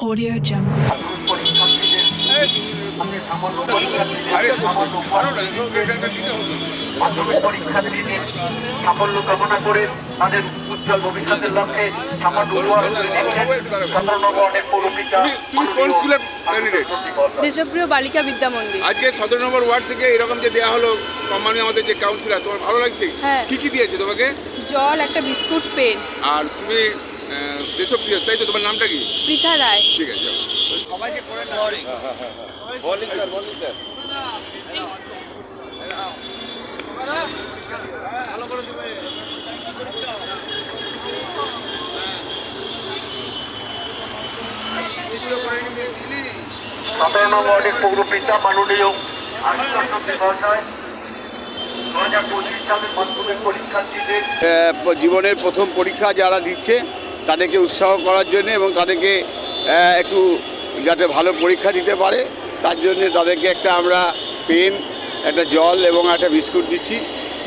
Audio Jungle. পরীক্ষার্থীদের সাফল্য কামনা করে তাদের উজ্জ্বল ভবিষ্যতের লক্ষ্যে সামান্য দেশপ্রিয় বালিকা বিদ্যা মন্দির। আজকে সতেরো নম্বর ওয়ার্ড থেকে এরকম যে দেওয়া হলো সম্মানীয় আমাদের যে কাউন্সিলর তোমার ভালো লাগছে? হ্যাঁ। কি কি দিয়েছে তোমাকে? জল একটা বিস্কুট পেন। আর তুমি দেশপ্রিয় তাই তো তোমার নামটা কি? পৃথা রায়। ঠিক আছে। আশুতোষ মহাশয় দু হাজার পঁচিশ সালের মাধ্যমিক পরীক্ষার্থীদের জীবনের প্রথম পরীক্ষা যারা দিচ্ছে তাদেরকে উৎসাহ করার জন্য এবং তাদেরকে একটু যাতে ভালো পরীক্ষা দিতে পারে তার জন্য তাদেরকে একটা আমরা পেন একটা জল এবং একটা বিস্কুট দিচ্ছি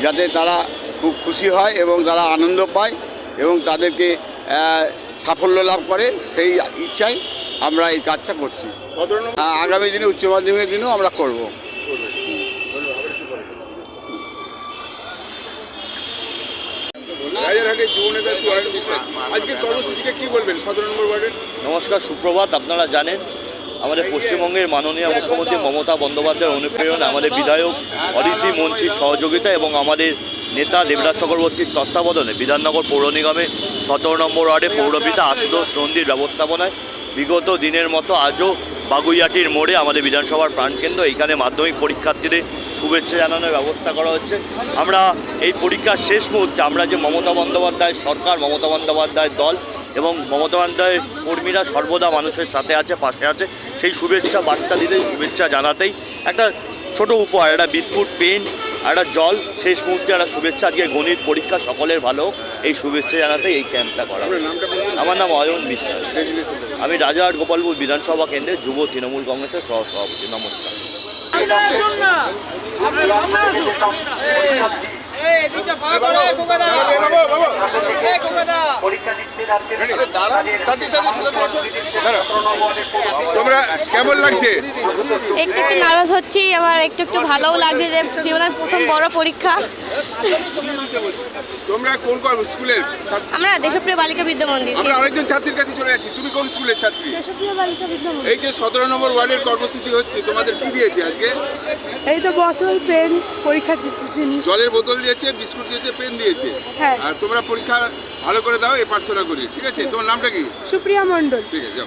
যাতে তারা খুব খুশি হয় এবং তারা আনন্দ পায় এবং তাদেরকে সাফল্য লাভ করে। সেই ইচ্ছায় আমরা এই কাজটা করছি। আগামী দিনে উচ্চ মাধ্যমিকের দিনেও আমরা করব। নমস্কার, সুপ্রভাত, আপনারা জানেন আমাদের পশ্চিমবঙ্গের মাননীয় মুখ্যমন্ত্রী মমতা বন্দ্যোপাধ্যায়ের অনুপ্রেরণা আমাদের বিধায়ক অদিতি মন্ত্রীর সহযোগিতা এবং আমাদের নেতা দেবরাজ চক্রবর্তীর তত্ত্বাবধানে বিধাননগর পৌর নিগমে সতেরো নম্বর ওয়ার্ডে পৌরপিতা আশুতোষ নন্দীর ব্যবস্থাপনায় বিগত দিনের মতো আজও বাগুইয়াটির মোড়ে আমাদের বিধানসভার প্রাণকেন্দ্র। এইখানে মাধ্যমিক পরীক্ষার্থীদের শুভেচ্ছা জানানোর ব্যবস্থা করা হচ্ছে। আমরা এই পরীক্ষার শেষ মুহূর্তে আমরা যে মমতা বন্দ্যোপাধ্যায় সরকার মমতা বন্দ্যোপাধ্যায়ের দল এবং মমতা বন্দ্যোপাধ্যায়ের কর্মীরা সর্বদা মানুষের সাথে আছে পাশে আছে। সেই শুভেচ্ছা বার্তা দিতে শুভেচ্ছা জানাতেই একটা ছোট উপহার একটা বিস্কুট পেন একটা জল শেষ মুহূর্তে একটা শুভেচ্ছা আজকে গণিত পরীক্ষা সকলের ভালো এই শুভেচ্ছা জানাতেই এই ক্যাম্পটা করা আমার নাম অয়ন বিশ্বাস। আমি রাজাহাট গোপালপুর বিধানসভা কেন্দ্রে যুব তৃণমূল কংগ্রেসের সহ সভাপতি নমস্কার তোমরা কেমন লাগছে? একটু একটু নার্ভাস হচ্ছি আবার একটু একটু ভালোও লাগছে যে জীবনের প্রথম বড় পরীক্ষা। তোমরা কোন কোন স্কুলের আমরা দেশপ্রিয় বালিকা বিদ্যা মন্দির। আমরা আরেকজন ছাত্রীর কাছে চলে যাচ্ছি। তুমি কোন স্কুলের ছাত্রী? দেশপ্রিয় বালিকা বিদ্যা এই যে সতেরো নম্বর ওয়ার্ডের কর্মসূচি হচ্ছে তোমাদের কি দিয়েছে আজকে? এই তো বোতল পেন পরীক্ষা জিনিস। জলের বোতল দিয়েছে? বিস্কুট দিয়েছে পেন দিয়েছে। হ্যাঁ। আর তোমরা পরীক্ষা ভালো করে দাও এই প্রার্থনা করি ঠিক আছে? তোমার নামটা কি? সুপ্রিয়া মণ্ডল। ঠিক আছে যাও।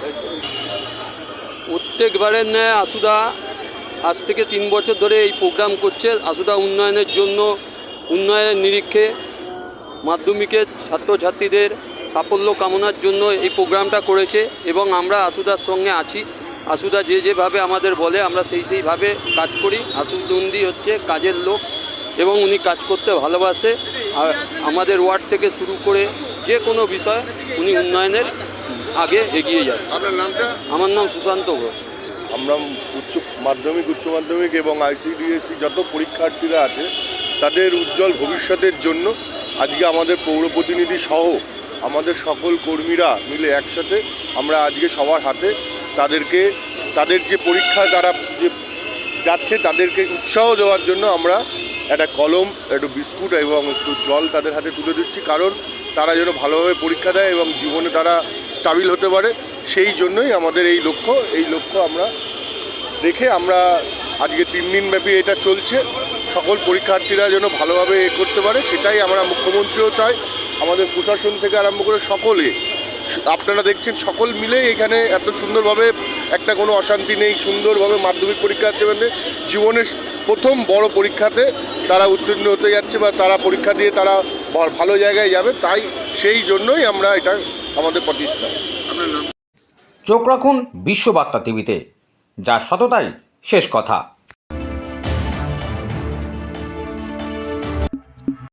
প্রত্যেকবারের ন্যায় আসুদা আজ থেকে তিন বছর ধরে এই প্রোগ্রাম করছে। আসুদা উন্নয়নের জন্য উন্নয়নের নিরীক্ষে মাধ্যমিকের ছাত্রছাত্রীদের সাফল্য কামনার জন্য এই প্রোগ্রামটা করেছে এবং আমরা আসুদার সঙ্গে আছি। আসুদা যে যেভাবে আমাদের বলে আমরা সেই সেইভাবে কাজ করি। আসুদন্দি হচ্ছে কাজের লোক। এবং উনি কাজ করতে ভালোবাসে। আর আমাদের ওয়ার্ড থেকে শুরু করে যে কোনো বিষয় উনি উন্নয়নের আগে এগিয়ে যায় আমার নাম সুশান্ত ঘোষ। আমরা উচ্চ মাধ্যমিক উচ্চ মাধ্যমিক এবং আইসিডিএসসি যত পরীক্ষার্থীরা আছে তাদের উজ্জ্বল ভবিষ্যতের জন্য আজকে আমাদের পৌর প্রতিনিধি সহ আমাদের সকল কর্মীরা মিলে একসাথে আমরা আজকে সবার হাতে তাদেরকে তাদের যে পরীক্ষা তারা যে যাচ্ছে তাদেরকে উৎসাহ দেওয়ার জন্য আমরা একটা কলম, একটু বিস্কুট এবং একটু জল তাদের হাতে তুলে দিচ্ছি, কারণ তারা যেন ভালোভাবে পরীক্ষা দেয় এবং জীবনে তারা স্টাবিল হতে পারে। সেই জন্যই আমাদের এই লক্ষ্য এই লক্ষ্য আমরা রেখে আমরা আজকে তিন দিন ব্যাপী এটা চলছে। সকল পরীক্ষার্থীরা যেন ভালোভাবে এ করতে পারে, সেটাই আমরা মুখ্যমন্ত্রীও চাই। আমাদের প্রশাসন থেকে আরম্ভ করে সকলে, আপনারা দেখছেন সকল মিলে এখানে এত সুন্দরভাবে একটা কোনো অশান্তি নেই, সুন্দরভাবে মাধ্যমিক পরীক্ষার্থীদের জীবনের প্রথম বড় পরীক্ষাতে তারা উত্তীর্ণ হতে যাচ্ছে বা তারা পরীক্ষা দিয়ে তারা ভালো জায়গায় যাবে, তাই সেই জন্যই আমরা এটা আমাদের প্রতিষ্ঠা। চোখ রাখুন বিশ্ববার্তা টিভিতে, যা সততাই শেষ কথা।